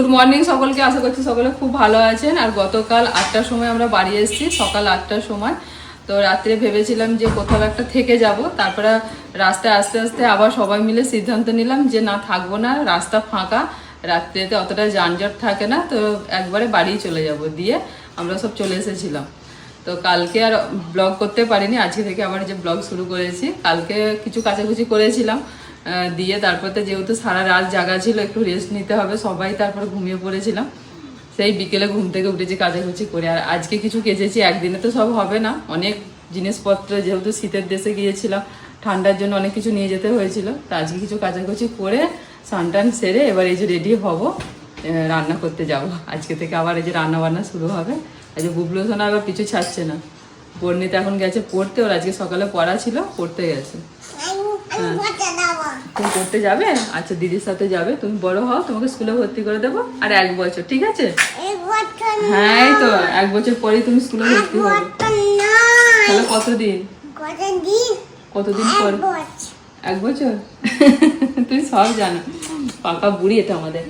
Good morning সকলকে, আশা করছি সকলে খুব ভালো আছেন। আর গতকাল আটটার সময় আমরা বাড়ি এসেছি, সকাল আটটার সময়। তো রাত্রে ভেবেছিলাম যে কোথাও একটা থেকে যাব, তারপরে রাস্তায় আস্তে আস্তে আবার সবাই মিলে সিদ্ধান্ত নিলাম যে না, থাকব না, রাস্তা ফাঁকা, রাত্রেতে অতটা যানজট থাকে না, তো একবারে বাড়ি চলে যাব দিয়ে আমরা সব চলে এসেছিলাম। তো কালকে আর ব্লগ করতে পারিনি, আজকে থেকে আবার যে ব্লগ শুরু করেছি, কালকে কিছু কাচাকুচি করেছিলাম। দিয়ে তারপর যেহেতু সারা রাত জাগা ছিল, একটু রেস্ট নিতে হবে, সবাই তারপর ঘুমিয়ে পড়েছিলাম। সেই বিকেলে ঘুম থেকে উঠেছি, কাচাকুচি করে। আর আজকে কিছু কেচেছি, একদিনে তো সব হবে না। অনেক জিনিসপত্র, যেহেতু শীতের দেশে গিয়েছিলাম, ঠান্ডার জন্য অনেক কিছু নিয়ে যেতে হয়েছিল। তা আজকে কিছু কাচাকুচি করে, স্নান সেরে এবার এই যে রেডি হব রান্না করতে যাব। আজকে থেকে আবার এই যে রান্না বান্না শুরু হবে। এই যে বুবলু সোনা আবার পিছু ছাড়ছে না। বর্ণিতে এখন গেছে পড়তে, ওর আজকে সকালে পড়া ছিল, পড়তে গেছে। তুমি পড়তে যাবে? আচ্ছা দিদির সাথে যাবে। তুমি বড় হও তোমাকে স্কুলে ভর্তি করে দেবো। আর এক বছর ঠিক আছে? হ্যাঁ তো এক বছর পরেই তুমি স্কুলে ভর্তি হবে। তাহলে কতদিন? কতদিন পর? এক বছর? তুই সব জানো। পাকা বুড়ি এটা আমাদের।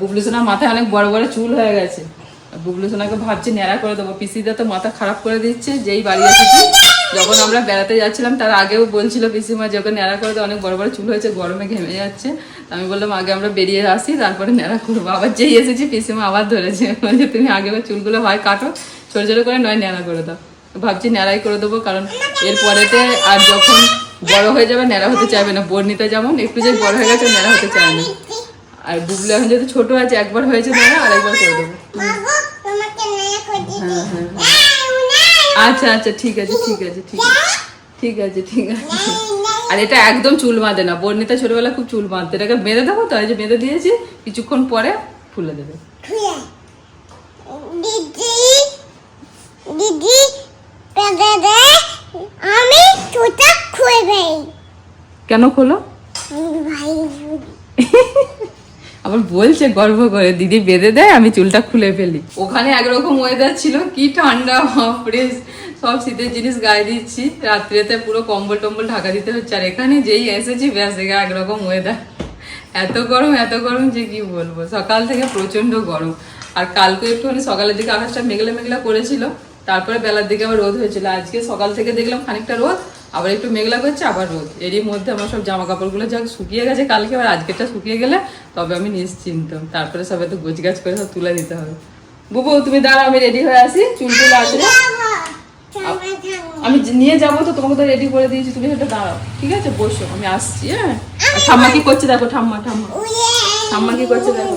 বুবলু সোনার মাথায় অনেক বড় বড় চুল হয়ে গেছে। বুবলু সোনাকে ভাবছি ন্যাড়া করে দেবো। পিসিদা তো মাথা খারাপ করে দিচ্ছে যেই বাড়ি এসেছি। যখন আমরা বেড়াতে যাচ্ছিলাম তার আগেও বলছিল পিসিমা যখন ন্যাড়া করে অনেক বড় বড় চুল হয়েছে গরমে ঘেমে যাচ্ছে। আমি বললাম আগে আমরা বেরিয়ে আসি তারপরে ন্যাড়া করব। আবার যেই এসেছি পিসিমা আবার ধরেছে। বলছে তুমি আগে চুলগুলো হয় কাটো ছোটো ছোটো করে নয় ন্যাড়া করে দাও। ভাবছি ন্যাড়াই করে দেবো কারণ এরপরেতে আর যখন বড় হয়ে যাবে ন্যাড়া হতে চাইবে না। বর্ণিতা যেমন একটু যে বড় হয়ে গেছে ন্যাড়া হতে চায় না। আর বুবলু এখন যেহেতু ছোটো আছে একবার হয়েছে ন্যাড়া আর একবার করে দেবো। হ্যাঁ হ্যাঁ হ্যাঁ। আচ্ছা আচ্ছা ঠিক আছে ঠিক আছে ঠিক আছে। ঠিক আছে ঠিক আছে। আর এটা একদম চুল বাঁধে না। বর্ণিতা ছোটবেলা খুব চুল বাঁধতে। এটাকে বেঁধে দেবো তো? এই যে বেঁধে দিয়েছি কিছুক্ষণ পরে ফুলে দেবে। দিদি আমি কেন খোলো? ভাই আবার বলছে, গর্ব করে, দিদি বেঁধে দেয়, আমি চুলটা খুলে ফেলি। ওখানে একরকম ওয়েদার ছিল, কি ঠান্ডা বাপরে সব শীতের জিনিস গায়ে দিচ্ছি। রাত্রিতে পুরো কম্বল টম্বল ঢাকা দিতে হচ্ছে, আর এখানে যেই এসেছি, ব্যাস একরকম ওয়েদার এত গরম এত গরম যে কি বলব? সকাল থেকে প্রচণ্ড গরম। আর কালকে একটুখানি সকালের দিকে আকাশটা মেঘলা মেঘলা করেছিল, তারপরে বেলার দিকে আবার রোদ হয়েছিল। আজকে সকাল থেকে দেখলাম খানিকটা রোদ আবার একটু মেঘলা করছে, আবার রোদ। এরই মধ্যে আমার সব জামা কাপড়গুলো যা শুকিয়ে গেছে কালকে আবার আজকেরটা শুকিয়ে গেলে তবে আমি নিশ্চিন্ত। তারপরে সবাই তো গোছ গাছ করে সব তুলে দিতে হবে। বুবু, তুমি দাঁড়াও, আমি রেডি হয়ে আসি। চুল টুল আসবে আমি নিয়ে যাব তো, তোমাকে তো রেডি করে দিয়েছি। তুমি সেটা দাঁড়াও। ঠিক আছে, বসো, আমি আসছি হ্যাঁ? ঠাম্মা কি করছে দেখো, ঠাম্মা ঠাম্মা। ঠাম্মা কি করছে দেখো।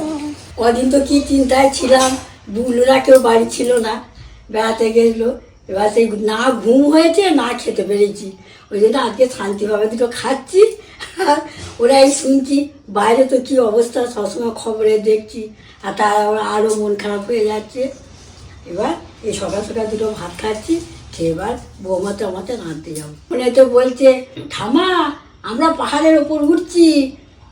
কদিন তো কি চিন্তায় ছিলাম, বুবলুরা কেউ বাড়ি ছিল না, বেড়াতে গেছিল এবার সেই না ঘুম হয়েছে, না খেতে পেরেছি। ওই জন্য আজকে শান্তিভাবে দুটো খাচ্ছি। আর ওরাই শুনছি, বাইরে তো কী অবস্থা, সবসময় খবরে দেখছি, আর তার আরও মন খারাপ হয়ে যাচ্ছে। এবার এই সকাল সকাল দুটো ভাত খাচ্ছি, খেয়ে এবার বৌমাতে আমাতে রাঁধতে যাব। মনে তো বলছে ঠামা আমরা পাহাড়ের ওপর উঠছি।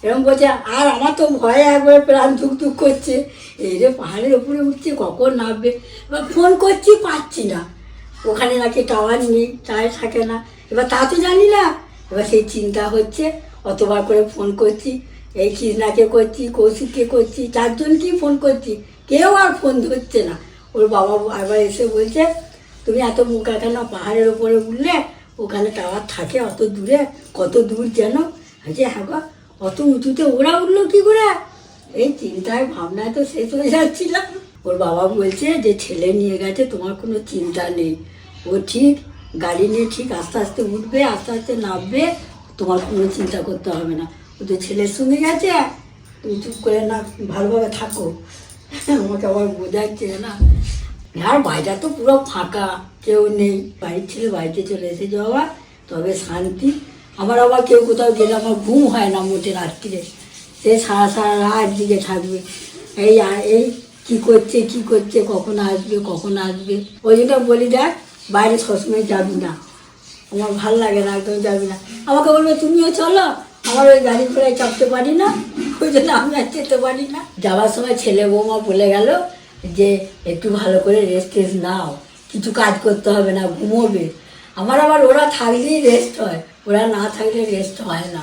এরকম বলছে, আর আমার তো ভয়ে একবার প্রাণ ধুক ধুক করছে। এই রে, পাহাড়ের ওপরে উঠছে, কখন নামবে? এবার ফোন করছি, পাচ্ছি না। ওখানে নাকি টাওয়ার নেই টাওয়ার থাকে না। এবার তা তো জানি না। এবার সেই চিন্তা হচ্ছে অতবার করে ফোন করছি এই কৃষ্ণাকে করছি কৌশিককে করছি চারজনকেই ফোন করছি কেউ আর ফোন ধরছে না। ওর বাবা আবার এসে বলছে তুমি এত বোকা কেন? পাহাড়ের ওপরে উঠলে ওখানে টাওয়ার থাকে অত দূরে কত দূর যেন? আছে হ্যাঁ গো, অত উঁচুতে ওরা উঠল কি করে? এই চিন্তায় ভাবনায় তো শেষ হয়ে যাচ্ছিলাম। ওর বাবা বলছে যে ছেলে নিয়ে গেছে তোমার কোনো চিন্তা নেই। ও ঠিক, গাড়ি নিয়ে ঠিক আস্তে আস্তে উঠবে, আস্তে আস্তে নামবে, তোমার কোনো চিন্তা করতে হবে না। ও তো ছেলের সঙ্গে গেছে, তুমি চুপ করে না, ভালোভাবে থাকো। আমাকে আবার বোঝাচ্ছে না। আর বাড়িটা তো পুরো ফাঁকা, কেউ নেই। বাড়ির ছেলে বাড়িতে চলে এসে যাওয়া তবে শান্তি। আমার আবার কেউ কোথাও গেলে আমার ঘুম হয় না মোটে রাত্রিরে। সে সারা সারা রাত দিকে থাকবে। এই এই কি করছে কি করছে, কখন আসবে কখন আসবে? ওই জন্য বলি দেখ বাইরে সবসময় যাবি না। আমার ভালো লাগে না, একদম যাবি না। আমাকে বলবে, তুমিও চলো। আমার ওই গাড়ি ঘোড়ায় চাপতে পারি না। ওই জন্য আমি আর যেতে পারি না। যাওয়ার সময় ছেলে বৌমা বলে গেল যে, একটু ভালো করে রেস্ট টেস্ট নাও। কিছু কাজ করতে হবে না, ঘুমোবে। আমার আবার ওরা থাকলেই রেস্ট হয়। ওরা না থাকলে রেস্ট হয় না।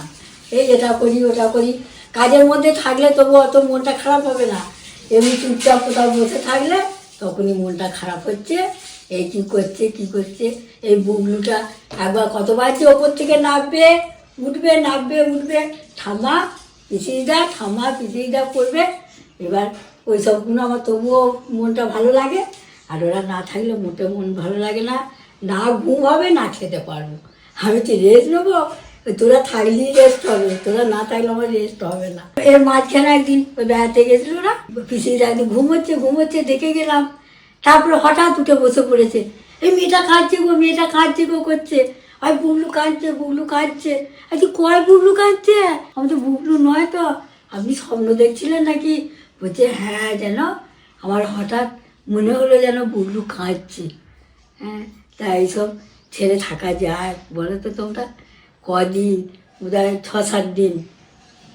এই এটা করি, ওটা করি। কাজের মধ্যে থাকলে তবু অত মনটা খারাপ হবে না। এমনি চুপচাপ কোথাও বসে থাকলে তখনই মনটা খারাপ হচ্ছে। এই কি করছে কি করছে? এই বুগলুটা একবার কতবার যে ওপর থেকে নামবে, উঠবে নামবে, উঠবে। ঠাম্মা পিসিদা ঠাম্মা পিসিদা করবে। এবার ওই সবগুলো আমার তবুও মনটা ভালো লাগে। আর ওরা না থাকলে মোটে মন ভালো লাগে না। না ঘুম হবে, না খেতে পারব। আমি তো রেস্ট নেব? তোরা থাকলেই রেস্ট হবে, তোরা না থাকলে আমার রেস্ট হবে না। এর মাঝখানে একদিন বেড়াতে গেছিল না? পিসিরা একদিন ঘুমোচ্ছে ঘুমোচ্ছে দেখে গেলাম। তারপরে হঠাৎ উঠে বসে পড়েছে। এই মেয়েটা কাঁদছে গো, মেয়েটা কাঁদছে গো করছে। আর বুবলু কাঁদছে বুবলু কাঁদছে। আচ্ছা কয় বুবলু কাঁদছে? আমি তো বুবলু নয় তো। আপনি স্বপ্ন দেখছিলেন নাকি? বলছে হ্যাঁ যেন আমার হঠাৎ মনে হলো যেন বুবলু কাঁদছে। হ্যাঁ তা এইসব ছেড়ে থাকা যায়। বলো তো তোমরা, কদিন? বোধহয় ছ সাত দিন।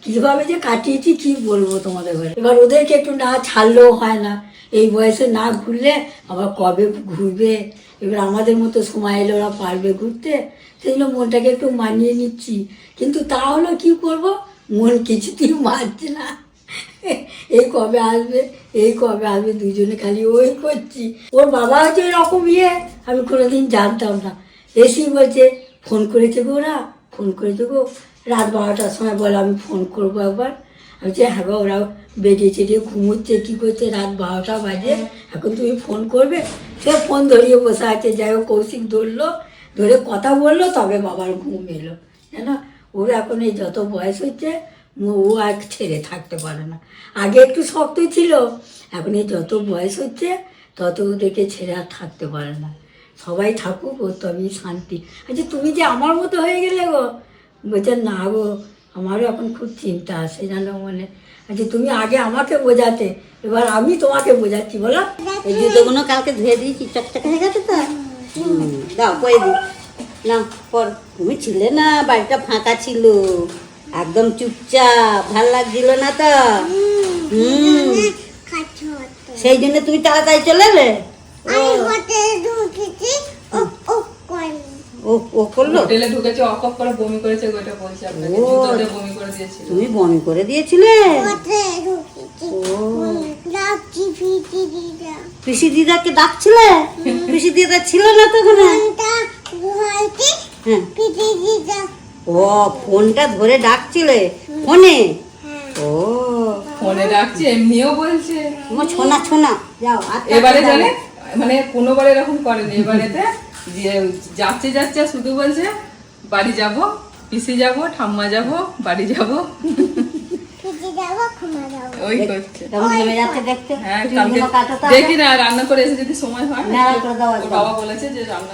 কীভাবে যে কাটিয়েছি, কি বলব তোমাদের ঘরে? এবার ওদেরকে একটু না ছাড়লেও হয় না। এই বয়সে না ঘুরলে আবার কবে ঘুরবে? এবার আমাদের মতো সময় এলে ওরা পারবে ঘুরতে। জন্য মনটাকে একটু মানিয়ে নিচ্ছি। কিন্তু তাহলে কি করব? মন কিছুতেই মারছে না। এই কবে আসবে? এই কবে আসবে? দুজনে খালি ওই করছি। ওর বাবা হচ্ছে এরকম ইয়ে। আমি কোনোদিন জানতাম না। এসি বলছে, ফোন করেছে গো ওরা, ফোন করেছে গো। রাত বারোটার সময় বলে, আমি ফোন করব একবার। আমি বলছি হ্যাঁ গো, ওরা বেরিয়েছে দিয়ে ঘুমোচ্ছে, কী করছে? রাত বারোটা বাজে। এখন তুমি ফোন করবে? সে ফোন ধরিয়ে বসে আছে। যাই হোক, কৌশিক ধরলো, ধরে কথা বলল, তবে বাবার ঘুম এলো। জানো ওর এখন এই যত বয়স হচ্ছে, ও আর ছেড়ে থাকতে পারে না। আগে একটু শক্ত ছিল, এখন এই যত বয়স হচ্ছে, তত ওদেরকে ছেড়ে আর থাকতে পারে না। সবাই থাকুক ও তবেই শান্তি। আচ্ছা তুমি যে আমার মতো হয়ে গেলে গো বলছে না গো আমারও এখন খুব চিন্তা আসে জানো মনে। আচ্ছা তুমি আগে আমাকে বোঝাতে এবার আমি তোমাকে বোঝাচ্ছি বলো। এই জুতোগুলো কালকে ধুয়ে দিয়েছি চকচক হয়ে গেছে তো। দাও পরে দি না পর তুমি ছিলে না বাড়িটা ফাঁকা ছিল। একদম চুপচাপ ভালো লাগছিল না তো। হুম সেই জন্য তুমি তাড়াতাড়ি চলে এলে আমি হতে ঢুকেছি ও ও করি ও ও করল? হোটেলে ঢুকেছে অফ অফ করে বমি করেছে ওইটা বলছে আপনাকে। জুতোতে বমি করে দিয়েছিল। তুমি বমি করে দিয়েছিলে? পিসি দিদাকে ডাকছিলে? পিসি দিদা ছিল না তো ওখানে হ্যাঁ। ও ফোনটা ধরে ডাকছিলে? ফোনে? হ্যাঁ। ও। ফোনে ডাকছে এমনিও বলছে। তোমার ছোনা ছোনা। যাও এবারে জানে মানে কোনোবার এরকম করেনি এবারেতে যে যাচ্ছে যাচ্ছে শুধু বলছে বাড়ি যাব পিসি যাব ঠাম্মা যাব বাড়ি যাব। ওই করছে। হ্যাঁ চুলগুলো কালকে কাটো তো দেখি না রান্না করে এসে যদি সময় হয়। বাবা বলেছে যে রান্না।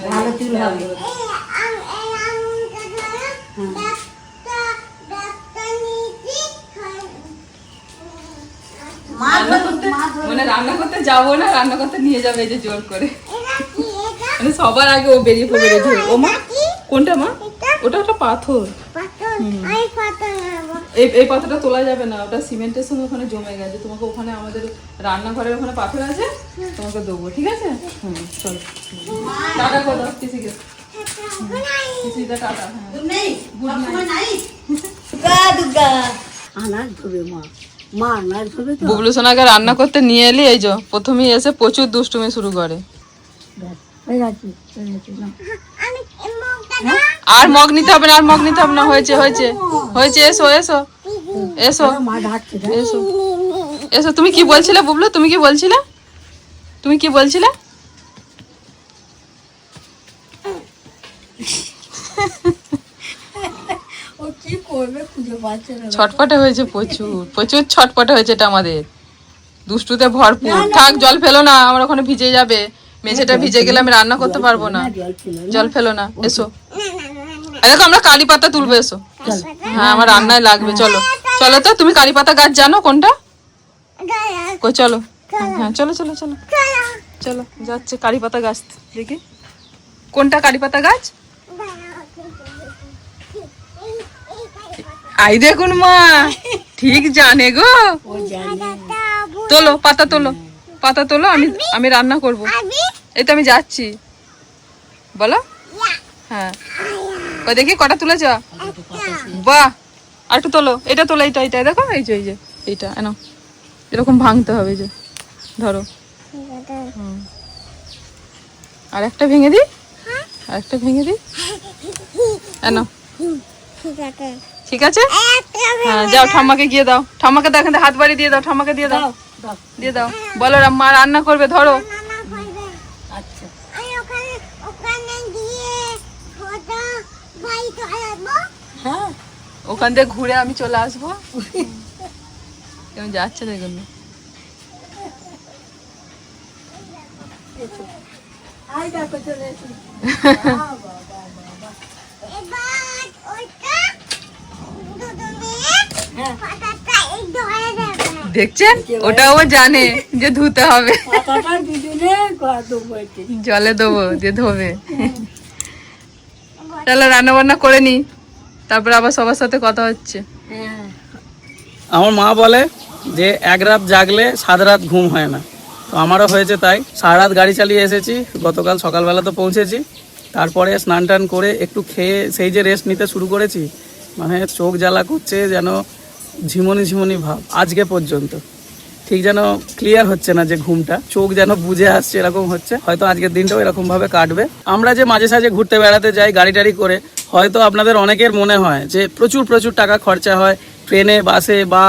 মানে রান্না করতে যাব না রান্না করতে নিয়ে যাবে এই যে জোর করে। মানে সবার আগে ও বেরিয়ে পড়বে রেডি ও মা কোনটা মা? ওটা একটা পাথর। এই এই পাথরটা তোলা যাবে না ওটা সিমেন্টের সঙ্গে ওখানে জমে গেছে। তোমাকে ওখানে আমাদের রান্নাঘরের ওখানে পাথর আছে? তোমাকে দেবো ঠিক আছে? হুম চলো। টাটা করে টাটা হ্যাঁ। বুবলু সোনাকে রান্না করতে নিয়ে এলি এই যে প্রথমেই এসে প্রচুর দুষ্টুমি শুরু করে। হয়ে গেছে হয়ে গেছে না আর মগ নিতে হবে না আর মগ নিতে হবে না হয়েছে হয়েছে। হয়েছে এসো এসো। এসো। এসো। এসো তুমি কি বলছিলে বুবলু? তুমি কি বলছিলে? তুমি কি বলছিলে? ছটপটে হয়েছে প্রচুর প্রচুর ছটপটে হয়েছে এটা আমাদের। দুষ্টুতে ভরপুর। থাক জল ফেলো না আমার ওখানে ভিজে যাবে। মেঝেটা ভিজে গেলে আমি রান্না করতে পারব না। জল ফেলো না, এসো। দেখো, আমরা কারি পাতা তুলবো, এসো। হ্যাঁ আমার রান্নায় লাগবে, চলো। চলো তো, তুমি কারি পাতা গাছ জানো কোনটা? কই, চলো। হ্যাঁ চলো চলো চলো। চলো, যাচ্ছে কারি পাতা গাছ দেখি। কোনটা কারি পাতা গাছ? আই দেখুন মা, ঠিক জানে গো। তোলো, পাতা তোলো। পাতা তোলো আমি আমি রান্না করব। এই তো আমি যাচ্ছি। বলো। হ্যাঁ। দেখি কটা তুলেছ? বাহ! আর একটু তোলো। এটা তোলো এইটা এইটা। দেখো এই যে এই যে এইটা। এনো এরকম ভাঙতে হবে যে। ধরো। আর একটা ভেঙে দিই? আর একটা ভেঙে দিই? এনো ঠিক আছে। হ্যাঁ যাও ঠাম্মাকে গিয়ে দাও। ঠাম্মাকে দেখেন হাত বাড়ি দিয়ে দাও। ঠাম্মাকে দিয়ে দাও। দিয়ে দাও। বলো মা রান্না করবে ধরো। আচ্ছা। ওখানে হ্যাঁ। ওখান থেকে ঘুরে আমি চলে আসব। কেমন যাচ্ছে দেখুন হ্যাঁ। দেখছেন? ওটাও জানে যে ধুতে হবে। জলে দেবো যে ধোবে। তাহলে রান্না বান্না করে নি। তারপর আবার সবার সাথে কথা হচ্ছে। হ্যাঁ। আমার মা বলে যে এক রাত জাগলে সাত রাত ঘুম হয় না। তো আমারও হয়েছে তাই। সারা রাত গাড়ি চালিয়ে এসেছি। গতকাল সকালবেলা তো পৌঁছেছি। তারপরে স্নান টান করে একটু খেয়ে সেই যে রেস্ট নিতে শুরু করেছি মানে চোখ জ্বালা করছে যেন ঝিমনি ঝিমনি ভাব, আজকে পর্যন্ত। ঠিক যেন ক্লিয়ার হচ্ছে না যে ঘুমটা, চোখ যেন বুঝে আসছে এরকম হচ্ছে, হয়তো আজকের দিনটাও এরকম ভাবে কাটবে। আমরা যে মাঝে সাঝে ঘুরতে বেড়াতে যাই গাড়ি টাড়ি করে, হয়তো আপনাদের অনেকের মনে হয় যে প্রচুর প্রচুর টাকা খরচা হয়, ট্রেনে, বাসে বা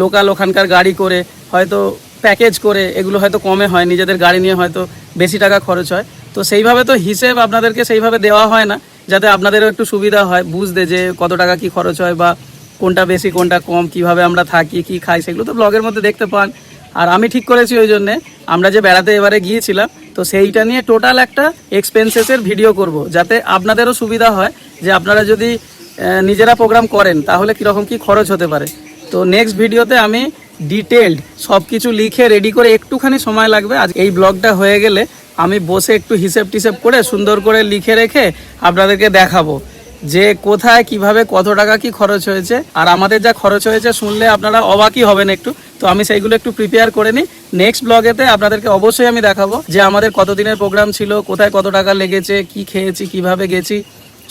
লোকাল ওখানকার গাড়ি করে, হয়তো প্যাকেজ করে, এগুলো হয়তো কমে হয়, নিজেদের গাড়ি নিয়ে হয়তো বেশি টাকা খরচ হয়। তো সেইভাবে তো হিসেব আপনাদেরকে সেইভাবে দেওয়া হয় না, যাতে আপনাদেরও একটু সুবিধা হয়, বুঝতে যে কত টাকা কি খরচ হয় বা কোনটা বেশি, কোনটা কম, কীভাবে আমরা থাকি, কি খাই, সেগুলো তো ব্লগের মধ্যে দেখতে পান। আর আমি ঠিক করেছি ওই জন্যে, আমরা যে বেড়াতে এবারে গিয়েছিলাম, তো সেইটা নিয়ে টোটাল একটা এক্সপেন্সেসের ভিডিও করব, যাতে আপনাদেরও সুবিধা হয় যে আপনারা যদি নিজেরা প্রোগ্রাম করেন, তাহলে কীরকম কি খরচ হতে পারে। তো নেক্সট ভিডিওতে আমি ডিটেলড সব কিছু লিখে রেডি করে একটুখানি সময় লাগবে। আজ এই ব্লগটা হয়ে গেলে আমি বসে একটু হিসেব টিসেব করে সুন্দর করে লিখে রেখে আপনাদেরকে দেখাবো। যে কোথায়, কীভাবে, কত টাকা কি খরচ হয়েছে, আর আমাদের যা খরচ হয়েছে শুনলে আপনারা অবাকই হবেন একটু। তো আমি সেইগুলো একটু প্রিপেয়ার করে নিই। নেক্সট ব্লগেতে আপনাদেরকে অবশ্যই আমি দেখাবো যে আমাদের কত দিনের প্রোগ্রাম ছিল, কোথায় কত টাকা লেগেছে, কি খেয়েছি, কীভাবে গেছি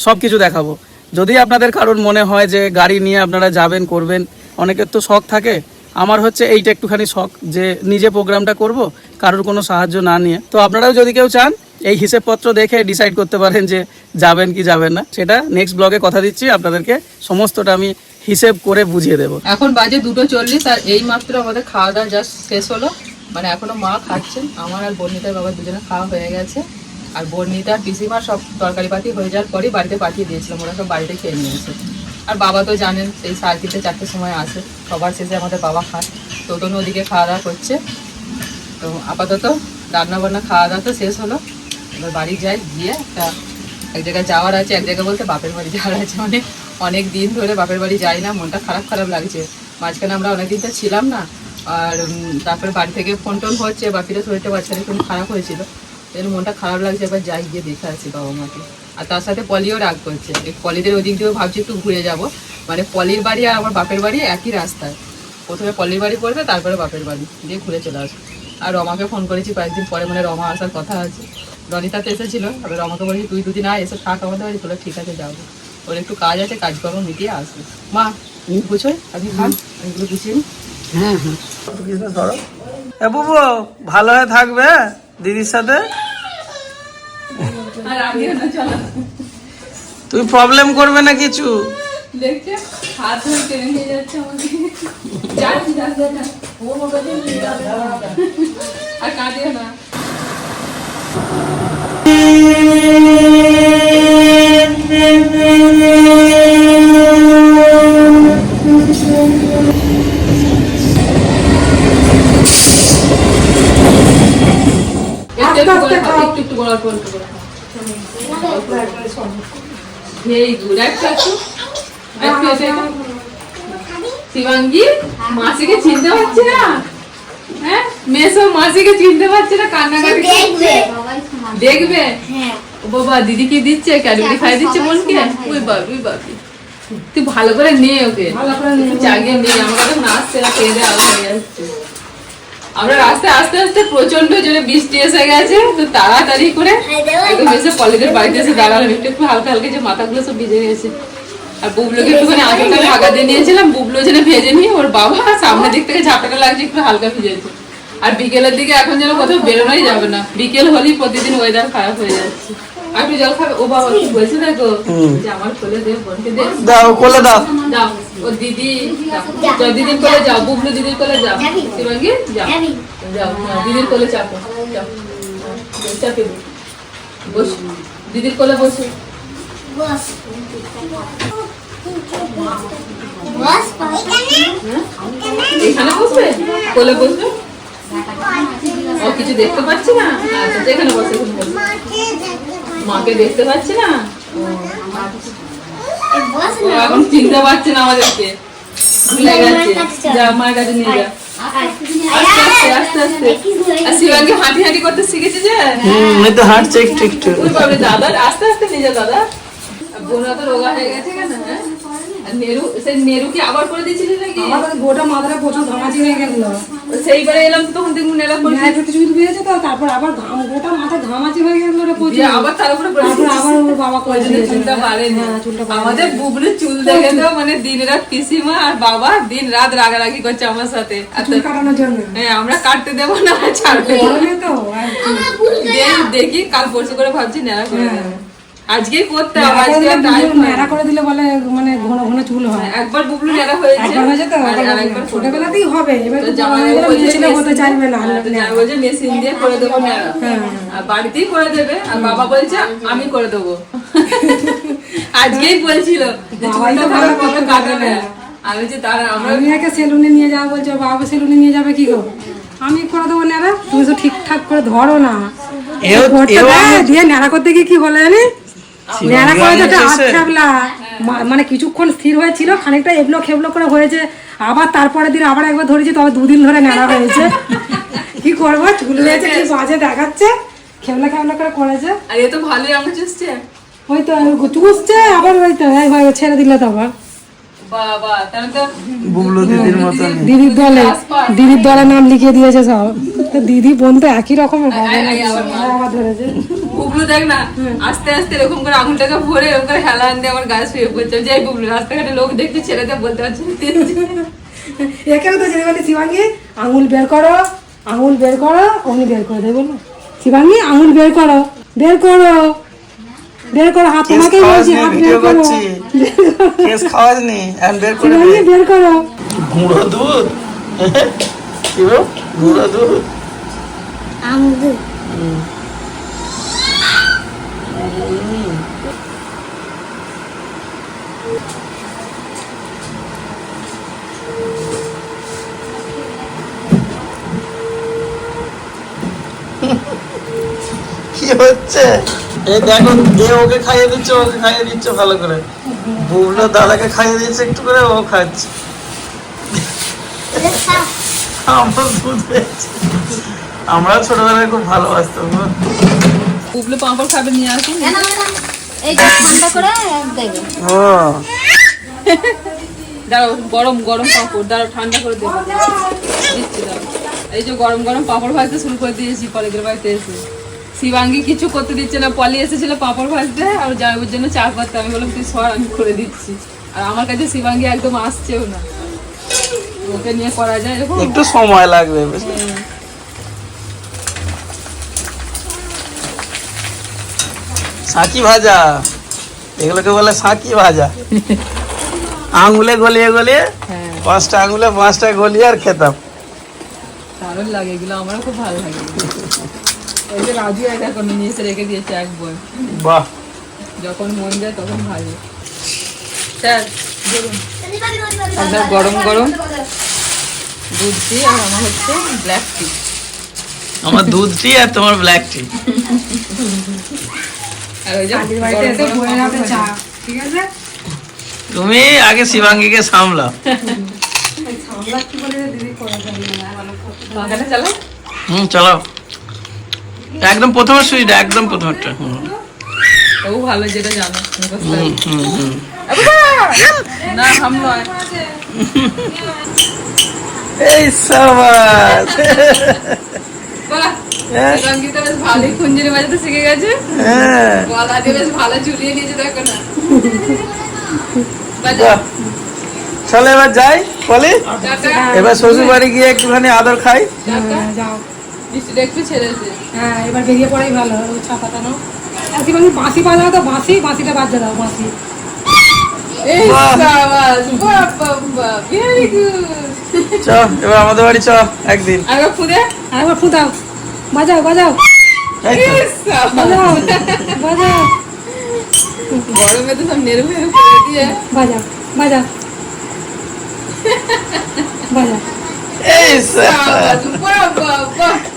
সব কিছু দেখাবো। যদি আপনাদের কারোর মনে হয় যে গাড়ি নিয়ে আপনারা যাবেন, করবেন, অনেকের তো শখ থাকে। আমার হচ্ছে এইটা একটুখানি শখ যে নিজে প্রোগ্রামটা করব, কারোর কোনো সাহায্য না নিয়ে। তো আপনারাও যদি কেউ চান এই হিসেবপত্র দেখে ডিসাইড করতে পারেন যে যাবেন কি যাবেন না। সেটা নেক্সট ব্লগে কথা দিচ্ছি, আপনাদেরকে সমস্তটা আমি হিসেব করে বুঝিয়ে দেবো। এখন বাজে দুটো চল্লিশ, আর এই মাত্র আমাদের খাওয়া দাওয়া জাস্ট শেষ হলো। মানে এখনও মা খাচ্ছেন আমার আর বর্ণিতার বাবা দুজনে খাওয়া হয়ে গেছে। আর বর্ণিতা আর পিসিমার সব তরকারি পাতি হয়ে যাওয়ার পরই বাড়িতে পাঠিয়ে দিয়েছিলাম, ওরা সব বাড়িতে খেয়ে নিয়েছে। আর বাবা তো জানেন সেই সাড়ে তিনটে চারটের সময় আসে, সবার শেষে আমাদের বাবা খায়। তো তনু ওদিকে খাওয়া দাওয়া করছে। তো আপাতত রান্না বান্না খাওয়া দাওয়া তো শেষ হলো। এবার বাড়ি যাই, গিয়ে একটা এক জায়গায় যাওয়ার আছে, এক জায়গায় বলতে বাপের বাড়ি যাওয়ার আছে। মানে অনেক দিন ধরে বাপের বাড়ি যাই না, মনটা খারাপ খারাপ লাগছে। মাঝখানে আমরা অনেক দিন তো ছিলাম না, আর তারপরে বাড়ি থেকে ফোন টোন হচ্ছে বাপিরা শরীরটা বাচ্চাদের খুব খারাপ হয়েছিল। এর মনটা খারাপ লাগছে, এবার যাই গিয়ে দেখে আসি বাবা মাকে। আর তার সাথে পলিও রাগ করছে। এই পলিদের ওদিক দিয়েও ভাবছি একটু ঘুরে যাব। মানে পলির বাড়ি আর আমার বাপের বাড়ি একই রাস্তায়। প্রথমে পল্লীর বাড়ি পড়বে তারপরে বাপের বাড়ি। দিয়ে ঘুরে চলে আসবে। আর রমাকে ফোন করেছি, কয়েকদিন পরে মানে রমা আসার কথা আছে। রনিতা তো এসেছিল তবে রমাকে বলেছি তুই দুদিন আয় এসে থাক আমাদের বাড়ি তোরা ঠিক আছে যাব। ওর একটু কাজ আছে কাজকর্ম মিটিয়ে আসবে। মা তুমি গুছোই আপনি খান আমি এগুলো গুছিয়ে নিই। হ্যাঁ হ্যাঁ। এ বুবু ভালো হয়ে থাকবে হ্যাঁ? দিদির সাথে? তুমি প্রবলেম করবে না কিছু? দেখছে হাত ধরে টেনে নিয়ে যাচ্ছে আমাকে। যাচ্ছি যাচ্ছি যাচ্ছি। আর কাঁদিও না। এই গুড় একটু একটু একটু। শিবাঙ্গি মাসিকে চিনতে পারছি না। হ্যাঁ? মেসো মাসিকে চিনতে পারছে না কান্নাকাটি করছে। দেখবে? ও বাবা দিদি কি দিচ্ছে? ক্যাডবেরি খাই দিচ্ছে বোনকে? ওই বাবি ওই বাবি। তুই ভালো করে নে ওকে। জাগিয়ে নে। আমার কাছে নাচছে না খেয়ে দেওয়া হয়ে যাচ্ছে আমরা রাস্তায় আস্তে আস্তে প্রচণ্ড জোরে বৃষ্টি এসে গেছে তো তাড়াতাড়ি করে একদম এসে কলেজের বাড়িতে এসে দাঁড়ালাম। একটু একটু হালকা হালকা যে মাথাগুলো সব ভিজে গেছে। আর বুবলুকে একটুখানি আঁচলটা ঢাকা দিয়ে নিয়েছিলাম বুবলু যেন ভেজে নিয়ে ওর বাবা সামনের দিক থেকে ঝাপটাটা লাগছে একটু হালকা ভিজেছে আর বিকেলের দিকে এখন যেন কোথাও বেরোনোই যাবে না। বিকেল হলেই প্রতিদিন ওয়েদার খারাপ হয়ে যাচ্ছে। আর একটু জল খাবে ও বাবা কি বলছে দেখো? যে আমার কোলে দে বোনকে দে। দাও কোলে দাও। যাও ও দিদি যাও। দিদির কোলে যাও বুবলু দিদির কোলে যাও। শিবাঙ্গি যাও। যাও দিদির কোলে চাপো যাও। চাপে দিই। দিদির কোলে বসে বস বস। এখানে এখানে বসবে? কোলে বসবে? ও কিছু দেখতে পাচ্ছি না? আচ্ছা তো বসে মাকে দেখতে পাচ্ছি না? ও এখন চিনতে পারছে না আমাদেরকে। ভুলে গেছে। যা মায়ের কাছে নিয়ে যা। হাঁটি হাঁটি করতে শিখেছে যে? দাদা আস্তে আস্তে নিয়ে যা দাদা। বোনা তো রোগা হয়ে গেছে কেন হ্যাঁ আর নেরু সেই নেরু কি আবার করে দিয়েছিলি নাকি? আমার গোটা মাথাটা প্রচুর ঘামাচি হয়ে গেল। সেইবারে এলাম তখন দেখুন নেড়া করে গায়ে পেটে চুল বেরিয়েছে তো তারপর আবার ঘাম গোটা মাথা ঘামাচি হয়ে গেল ওটা প্রচুর আবার তার উপরে তারপর আবার ওর বাবা করে দিয়েছে। চুলটা বাড়েনি হ্যাঁ, আমাদের বুবলুর চুল দেখে তো মানে দিন রাত পিসিমা আর বাবা দিন রাত রাগারাগি করছে আমার সাথে। চুল কাটানোর জন্য। হ্যাঁ আমরা কাটতে দেবো না ছাড়বে। তো দেখি কাল পরশু করে ভাবছি নেড়া করে দেবো। আজকেই করতে হবে করে আজকে আর time ন্যাড়া করে দিলে বলে মানে ঘন ঘন চুল হয়। একবার বুবলু নেড়া হয়েছে একবার হয়েছে তো একবার ছোটবেলাতেই হবে এবার তো জামাই হতে মেশিন- চাইবে না হ্যাঁ, বলছে মেশিন দিয়ে করে দেবো নেড়া আর বাড়িতেই করে দেবে আর বাবা বলছে আমি করে দেবো। আজকেই বলছিল যে চুলটা ভালো কাটাবে আমি যে তারা আমরা আমি সেলুনে নিয়ে যাব বলছে বাবা সেলুনে নিয়ে যাবে কি গো? আমি করে দেবো ন্যাড়া তুমি তো ঠিকঠাক করে ধরো না। দেয়, ন্যাড়া করতে গিয়ে কি হলো জানি ন্যাড়া করে মা- মানে কিছুক্ষণ স্থির হয়েছিল খানিকটা এবলো খেবলো করে হয়েছে। আবার তারপরে দিন আবার একবার ধরেছি তবে দুদিন ধরে ন্যাড়া হয়েছে। কি করব? চুল হয়েছে কি বাজে দেখাচ্ছে। খেবলা খেবলা করে করেছে। আর এ তো ভালোই আমরা চুষছে ওই তো চুষছে আবার ওই তো ছেড়ে দিলে তো আবার বাবা তাহলে তো বুবলু দিদির দলে দিদির দলে নাম লিখিয়ে দিয়েছে সব। দিদি বোন তো একই ধরেছে। বুবলু দেখ না আস্তে আস্তে এরকম করে আঙুলটাকে ভরে এরকম করে হেলান দিয়ে আমার গায়ে শুয়ে পড়ছে। যাই বুবলু রাস্তাঘাটে লোক দেখতে ছেড়ে দিয়ে বলতে পারছি না। তো যদি বলি শিবাঙ্গি আঙুল বের করো আঙুল বের করো অমনি বের করে দেবো না। শিবাঙ্গি আঙুল বের করো বের করো বের করো হাত তোমাকেই বলছি হাত বের করো। কেস খাওয়াসনি এখন বের করে দে। বের করো। গুঁড়ো দুধ। কি গো? গুঁড়ো দুধ। আমদু কি হচ্ছে? এই দেখো এ ওকে খাইয়ে দিচ্ছে ওকে খাইয়ে দিচ্ছে ভালো করে। বুবলো দাদাকে খাইয়ে দিচ্ছে একটু করে ও খাচ্ছে। আমার দুধ আমরা ছোটবেলায় খুব ভালোবাসতাম। বুবলু। পাঁপড় খাবে নিয়ে আসুন। এই ঠান্ডা করে দেবে। ও। দাঁড়াও গরম গরম পাঁপড় দাঁড়াও ঠান্ডা করে দেবো। এই যে গরম গরম পাঁপড় ভাজতে শুরু করে দিয়েছি কলেজের বাড়িতে এসে। শিবাঙ্গি কিছু করতে দিচ্ছে না পলি এসেছিল পাঁপড় ভাজতে আর জামাইয়ের জন্য চা করতে। আমি বললাম তুই সর আমি করে দিচ্ছি। আর আমার কাছে শিবাঙ্গি একদম আসছেও না। ওকে নিয়ে করা যায় এরকম? একটু সময় লাগবে সাকি ভাজা। এগুলোকে বলে সাকি ভাজা। আঙুলে গলিয়ে গলিয়ে হ্যাঁ। পাঁচটা আঙুলে পাঁচটা গলিয়ে আর খেতাম। দারুণ লাগে এগুলো আমারও খুব ভালো লাগে। ওই যে রাজু এটা করে নিয়ে এসে রেখে দিয়েছে এক বই। বাহ। যখন মন যায় তখন ভালো। স্যার ধরুন। আপনার গরম গরম। দুধ টি আর আমার হচ্ছে ব্ল্যাক টি আমার দুধ টি আর তোমার ব্ল্যাক টি আর ওই যে চা ঠিক আছে? তুমি আগে শিবাঙ্গীকে সামলাও। সামলা কি বলে দিদি করে দেবে বাগানে চালাও। হুম চলো একদম প্রথমের সুইটা একদম প্রথমেরটা হুম। ও ভালো যেটা জানো মুখস্থ হুম, হুম হুম। না হাম নয়। এই সাবাস। হ্যাঁ। বেশ ভালোই খুঞ্জুরি বাজাতে শিখে গেছে। হ্যাঁ। গলা দিয়ে বেশ ভালো ঝুলিয়ে নিয়েছে দেখো না। চলো এবার যাই বলি এবার শ্বশুর বাড়ি গিয়ে একটুখানি আদর খাই। হ্যাঁ, যাও। বৃষ্টিটা একটু ছেড়েছে হ্যাঁ এবার বেরিয়ে পড়াই ভালো ওই নাও। আর কি বাঁশি বাজাও তো বাঁশি বাঁশিটা বাজতে দাও বাঁশি। চ এবার আমাদের বাড়ি চ একদিন। আগে ফুদে আর একবার বাজাও বাজাও। এই তো। এই সাবাস। বাজাও বাজাও। গরমে তো সব নেড়ে ফেড়ে করে দিয়ে। বাজাও বাজাও। বাজাও। এই স্যার। সাবাস। বাহ বাহ বাহ বাহ।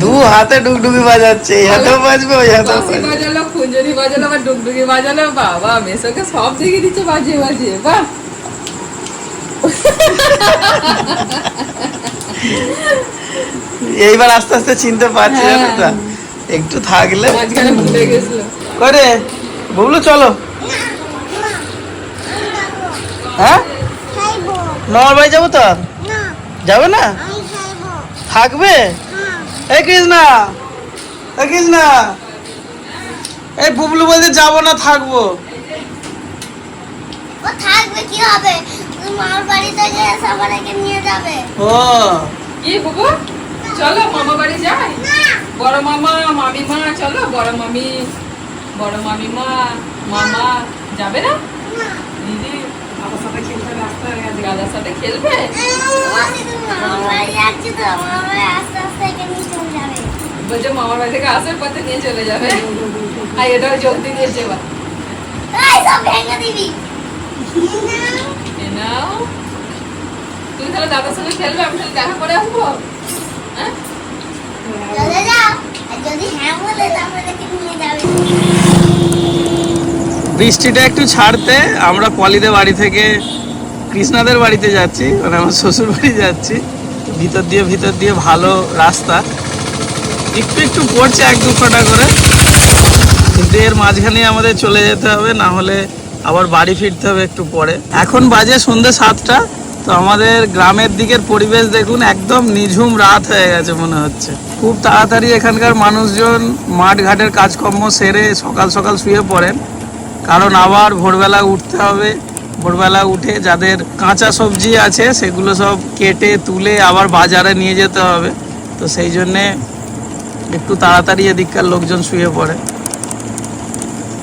দু হাতে ডুগডুগি বাজাচ্ছে এই হাতেও বাজবে ওই হাতেও বাজালো খুঞ্জনি বাজালো আবার ডুগডুগি বাজালো বাবা মেসোকে সব দেখিয়ে দিচ্ছে বাজিয়ে বাজিয়ে বাহ। এইবার আস্তে আস্তে চিনতে পারছি হ্যাঁ। জানো তো একটু থাকলে মাঝখানে ভুলে গেছিল। করে ববলু চলো। হ্যাঁ? নর বাড়ি যাব তো? না। যাবে না। থাকবে? হ্যাঁ। এই কৃষ্ণা এই কৃষ্ণা। এই বুবলু বলছে যাব না থাকব। ও থাকবে কি হবে? তুই বাড়ি থেকে সবাইকে নিয়ে যাবে। ও। কি বুবু? চলো মামা বাড়ি যাই। বড় মামা মামিমা চলো। বড় মামি বড় মামিমা মামা যাবে না। দিদি দাদার সাথে খেলবে? নিয়ে যাবে বলছে মামার বাড়ি থেকে আসার পথে নিয়ে চলে যাবে। আর এটাও যোগ দিয়ে দিয়েছে এবার এই সব ভেঙে দিবি এ নাও। তুমি তাহলে দাদার সঙ্গে খেলবে, আমি তাহলে দেখা করে আসব? হ্যাঁ? নিয়ে যাবে বৃষ্টিটা একটু ছাড়তে, আমরা পলিদের বাড়ি থেকে কৃষ্ণাদের বাড়িতে যাচ্ছি মানে আমার শ্বশুর বাড়ি যাচ্ছি। ভিতর দিয়ে ভিতর দিয়ে ভালো রাস্তা। একটু একটু পড়ছে এক দু ফোঁটা করে। কিন্তু এর মাঝখানে আমাদের চলে যেতে হবে, না হলে আবার বাড়ি ফিরতে হবে একটু পরে। এখন বাজে সন্ধ্যে সাতটা, তো আমাদের গ্রামের দিকের পরিবেশ দেখুন একদম নিঝুম রাত হয়ে গেছে মনে হচ্ছে। খুব তাড়াতাড়ি এখানকার মানুষজন মাঠ ঘাটের কাজকর্ম সেরে সকাল সকাল শুয়ে পড়েন। কারণ আবার ভোরবেলা উঠতে হবে ভোরবেলা উঠে যাদের কাঁচা সবজি আছে সেগুলো সব কেটে তুলে আবার বাজারে নিয়ে যেতে হবে। তো সেই জন্যে একটু তাড়াতাড়ি এদিককার লোকজন শুয়ে পড়ে।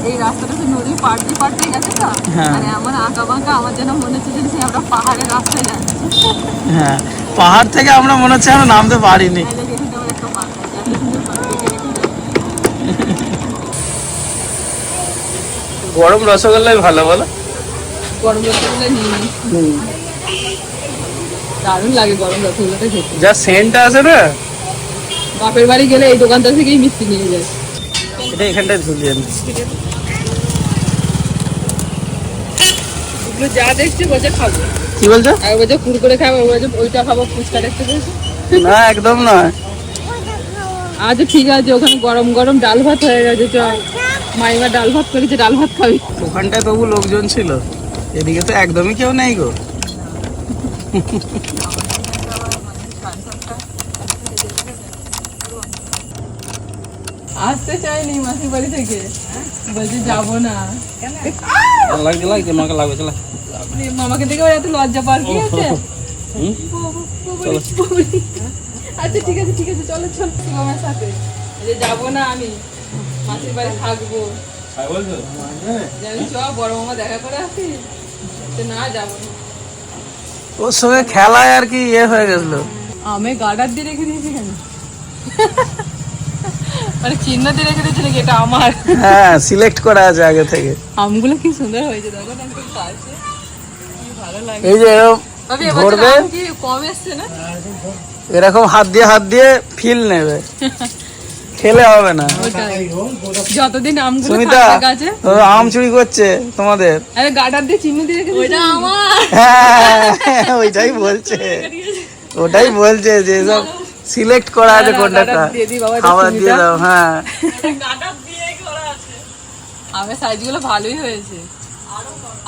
এই রাস্তাটা তো নদীর পাড় দিয়ে পাড় দিয়ে গেছে তো? হ্যাঁ। মানে এমন আঁকা বাঁকা আমার যেন মনে হচ্ছে যে আমরা পাহাড়ের রাস্তায় যাচ্ছি। হ্যাঁ পাহাড় থেকে আমরা মনে হচ্ছে আমরা নামতে পারিনি। গরম রসগোল্লাই ভালো বলো? গরম রসগোল্লা নিয়ে নিই। দারুণ লাগে গরম রসগোল্লাটা খেতে। যা সেন্টটা আছে না? বাপের বাড়ি গেলে এই দোকানটা থেকেই মিষ্টি নিয়ে যায়। এটা এখানটায় ঝুলিয়ে। এগুলো যা দেখছে বলছে খাব। কি বলছো? আর বলছে কুরকুরে খাব আর বলছে ওইটা খাব ফুচকা দেখতে না একদম নয় আচ্ছা ঠিক আছে ওখানে গরম গরম ডাল ভাত হয়ে গেছে চ মাইমা ডাল ভাত করেছে ডাল ভাত খাবি। ওখানটায় তবু লোকজন ছিল। এদিকে তো একদমই কেউ নেই গো। আসতে চাইনি মাসির বাড়ি থেকে। বলছে যাব না। লাগছে লাগছে মাকে লাগবে চলা। মামাকে দেখে ওর এত লজ্জা পার কি আছে? আচ্ছা ঠিক আছে ঠিক আছে চলো চলো আমার সাথে। যে যাব না আমি মাসির বাড়ি থাকব। জানি চ বড় মামা দেখা করে আসি। বলছে, না যাব না। ওর সঙ্গে খেলায় আর কি ইয়ে হয়ে গেছিল। আমি গার্ডার দিয়ে রেখে দিয়েছি কেন? মানে চিহ্ন দিয়ে রেখে দিয়েছি নাকি এটা আমার? হ্যাঁ সিলেক্ট করা আছে আগে থেকে। আমগুলো কি সুন্দর হয়েছে দেখো না একদম কাছে ভালো লাগে। এই যে এরকম ধরবে। কম এসছে না? এরকম হাত দিয়ে হাত দিয়ে ফিল নেবে। খেলে হবে না। যতদিন আমগুলো সুমিতা আম চুরি করছে তোমাদের। আরে গার্ডার দিয়ে চিহ্ন দিয়ে রেখে ওইটা আমার। হ্যাঁ ওইটাই বলছে। ওটাই বলছে যে সব সিলেক্ট করা আছে কোনটা খাবার দিয়ে দাও হ্যাঁ। আমের সাইজগুলো ভালোই হয়েছে।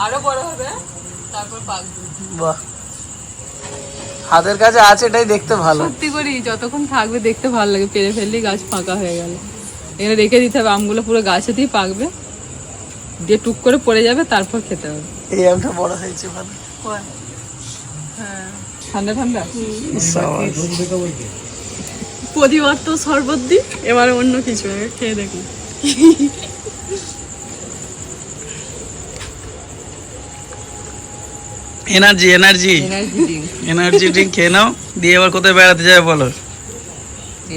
আরও বড় হবে। তারপর পাকবে। বাহ। হাতের কাছে আছে এটাই দেখতে ভালো। সত্যি করি যতক্ষণ থাকবে দেখতে ভালো লাগে পেরে ফেললেই গাছ ফাঁকা হয়ে গেল। এখানে রেখে দিতে হবে আমগুলো পুরো গাছেতেই পাকবে। দিয়ে টুক করে পড়ে যাবে তারপর খেতে হবে। এই আমটা বড় হয়েছে ভালো। ঠান্ডা ঠান্ডা? সাবাস। প্রতিবার তো শরবত দি এবার অন্য কিছু খেয়ে দেখি। এনার্জি এনার্জি এনার্জি ড্রিঙ্ক খেয়ে নাও দিয়ে এবার কোথায় বেড়াতে যাবে বলো?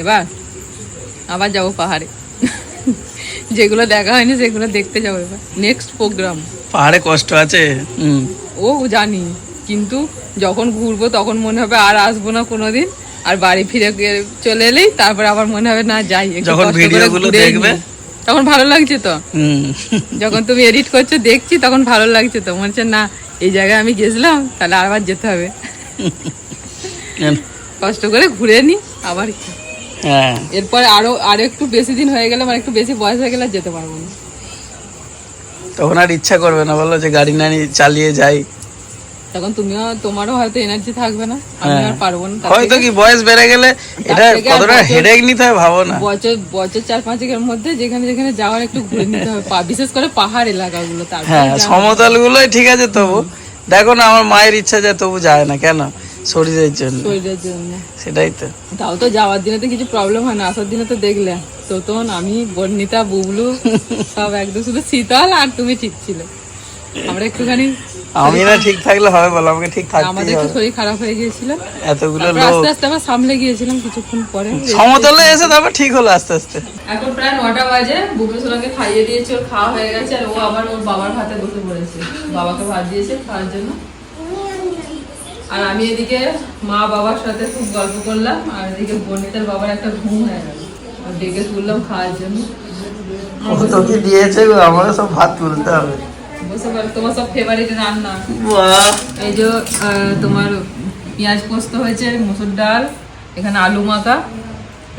এবার? আবার যাব পাহাড়ে। যেগুলো দেখা হয়নি সেগুলো দেখতে যাব এবার। নেক্সট প্রোগ্রাম পাহাড়ে কষ্ট আছে? ও জানি। কিন্তু যখন ঘুরবো তখন মনে হবে আর আসব না কোনোদিন। আর বাড়ি ফিরে চলে এলেই তারপর আবার মনে হবে না যাই যখন ভিডিওগুলো দেখবে? তখন ভালো লাগছে তো? যখন তুমি এডিট করছ দেখছি তখন ভালো লাগছে তো? মনে হচ্ছে না এই জায়গায় আমি গেছিলাম তাহলে আবার যেতে হবে। কষ্ট করে ঘুরে নি আবার কি। হ্যাঁ। এরপরে আরও আর একটু বেশি দিন হয়ে গেলে মানে একটু বেশি বয়স হয়ে গেলে যেতে পারব না। তখন আর ইচ্ছা করবে না বলো যে গাড়ি নাড়ি চালিয়ে যাই। তখন তুমিও তোমারও হয়তো এনার্জি থাকবে না। আমি হ্যাঁ। আর পারব না। হয়তো কি বয়স বেড়ে গেলে এটা কতটা হেডেক নিতে হয় ভাবো না। বছর বছর চার পাঁচেকের মধ্যে যেখানে যেখানে যাওয়ার একটু ঘুরে নিতে হবে। বিশেষ করে পাহাড় এলাকাগুলো তারপর হ্যাঁ সমতল গুলোই ঠিক আছে তবু। দেখো না আমার মায়ের ইচ্ছা যায় তবু যায় না কেন? শরীরের জন্য। শরীরের জন্য। সেটাই তো। তাও তো যাওয়ার দিনে তো কিছু প্রবলেম হয় না আসার দিনে তো দেখলে। তোতন আমি বর্ণিতা বুবলু সব একদম শুধু শীতল আর তুমি ঠিক ছিলে। আমরা একটুখানি আমি না ঠিক থাকলে হবে বলো আমাকে ঠিক একটু শরীর খারাপ হয়ে গিয়েছিল। এতগুলো লোক আস্তে আস্তে আবার সামলে গিয়েছিলাম কিছুক্ষণ পরে। সমতলে এসে তারপর ঠিক হলো আস্তে আস্তে। এখন প্রায় নটা বাজে সোনাকে খাইয়ে দিয়েছে ওর খাওয়া হয়ে গেছে আর ও আবার ওর বাবার ভাতে বসে পড়েছে। বাবাকে ভাত দিয়েছে খাওয়ার জন্য। আর আমি এদিকে মা বাবার সাথে খুব গল্প করলাম আর এদিকে বনিতার বাবার একটা ঘুম হয়ে গেল। আর ডেকে তুললাম খাওয়ার জন্য। ও তো কি দিয়েছে আমারও সব ভাত তুলতে হবে। তোমার সব ফেভারিট রান্না। এই যে তোমার পেঁয়াজ পোস্ত হয়েছে মুসুর ডাল এখানে আলু মাখা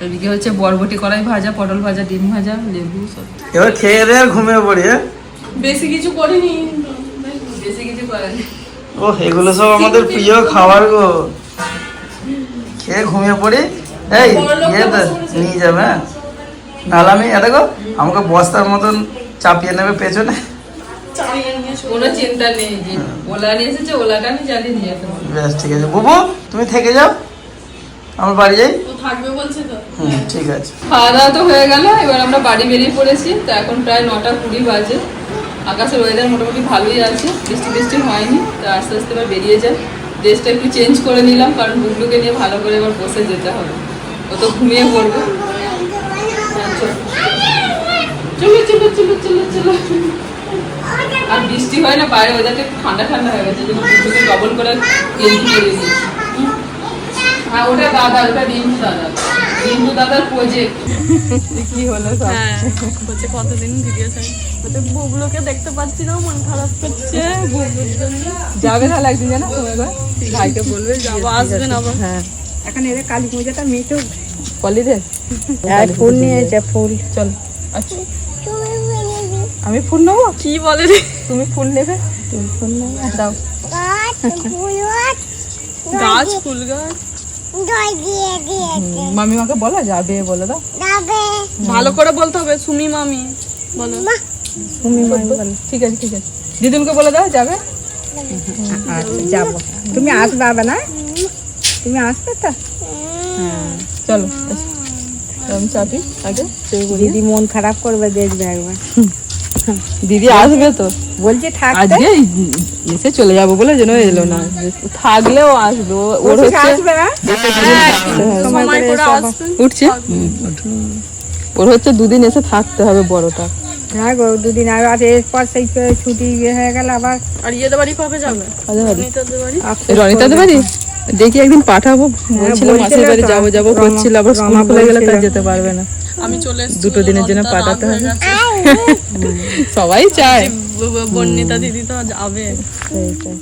এদিকে হচ্ছে বরবটি কড়াই ভাজা পটল ভাজা ডিম ভাজা লেবু সব। এবার খেয়ে দিয়ে আর ঘুমিয়ে পড়ি হ্যাঁ? বেশি কিছু করিনি। বেশি কিছু করেনি। ও এগুলো সব আমাদের প্রিয় খাবার গো। খেয়ে ঘুমিয়ে পড়ি। এই ইয়ে তো নিয়ে যাবে হ্যাঁ? নাহলে আমি এটা গো আমাকে বস্তার মতন চাপিয়ে নেবে পেছনে। কোনো চিন্তা নেই যে ওলা নিয়ে এসেছে ওলাটা আমি চালিয়ে নিয়ে যেতে পারব। ঠিক আছে। বুবু তুমি থেকে যাও। আমার বাড়ি যাই। থাকবে বলছে তো। হুম ঠিক আছে। খাওয়া দাওয়া তো হয়ে গেল এবার আমরা বাড়ি বেরিয়ে পড়েছি। তো এখন প্রায় নটা কুড়ি বাজে। আকাশের ওয়েদার মোটামুটি ভালোই আছে। বৃষ্টি বৃষ্টি হয়নি তো আস্তে আস্তে এবার বেরিয়ে যায় ড্রেসটা একটু চেঞ্জ করে নিলাম কারণ বুবলুকে নিয়ে ভালো করে এবার বসে যেতে হবে। ও তো ঘুমিয়ে পড়বে। চলো চলো চলো চলো চলো। আর বৃষ্টি হয় না বাইরে ওয়েদারটা একটু ঠান্ডা ঠান্ডা হয়ে গেছে ডবল করে গেঞ্জি পরিয়ে দিয়েছি। হ্যাঁ ওটা দাদা ওটা রিন্টু দাদা। রিন্টু দাদার প্রজেক্ট কি হলো সব? হ্যাঁ বলছে কতদিন ভিডিও চাই বলছে বুবলুকে দেখতে পাচ্ছি না মন খারাপ করছে। বুবলুর জন্য। যাবে তাহলে একদিন জানো? তোমার? ভাইকে বলবে যাব আসবেন আবার। হ্যাঁ। এখন এদের কালী পূজাটা রে ফুল নিয়েছে ফুল। চল আচ্ছা। আমি ফুল নেব? কি বলে রে? তুমি ফুল নেবে? তুমি ফুল নেবে? দাও। গাছ ফুল গাছ। মামি মাকে বলো যাবে বলে দাও। যাবে। ভালো করে বলতে হবে সুমি মামি বলো। তুমি ঠিক আছে ঠিক আছে। দিদুনকে বলে দাও যাবে? আচ্ছা যাব। তুমি আসবে আবে না? তুমি আসবে তো? চলো। এসো। তো আমি চাপি আগে। দিদি মন খারাপ করবে দেখবে একবার। দিদি আসবে তো। বলছি থাকতে। আজকে এসে চলে যাব বলে যেন এলো না। থাকলেও আসবে। ওর হচ্ছে করে আসবেন উঠছে। ওর হচ্ছে দুদিন এসে থাকতে হবে বড়টা। হ্যাঁ গো দুদিন আগে আর এরপর সেই ছুটি ইয়ে হয়ে গেল আবার। আর ইয়েদের বাড়ি কবে যাবে? কাদের বাড়ি? অনিতাদের বাড়ি? রনিতাদের বাড়ি? দেখি একদিন পাঠাবো। বলছিল বলছিল বাড়ি যাব যাব করছিল আবার স্কুল খুলে গেলে তার যেতে পারবে না। আমি চলে এসেছি দুটো দিনের জন্য পাঠাতে হবে। সবাই চায় বর্ণিতা দিদি তো যাবে সেইটাই।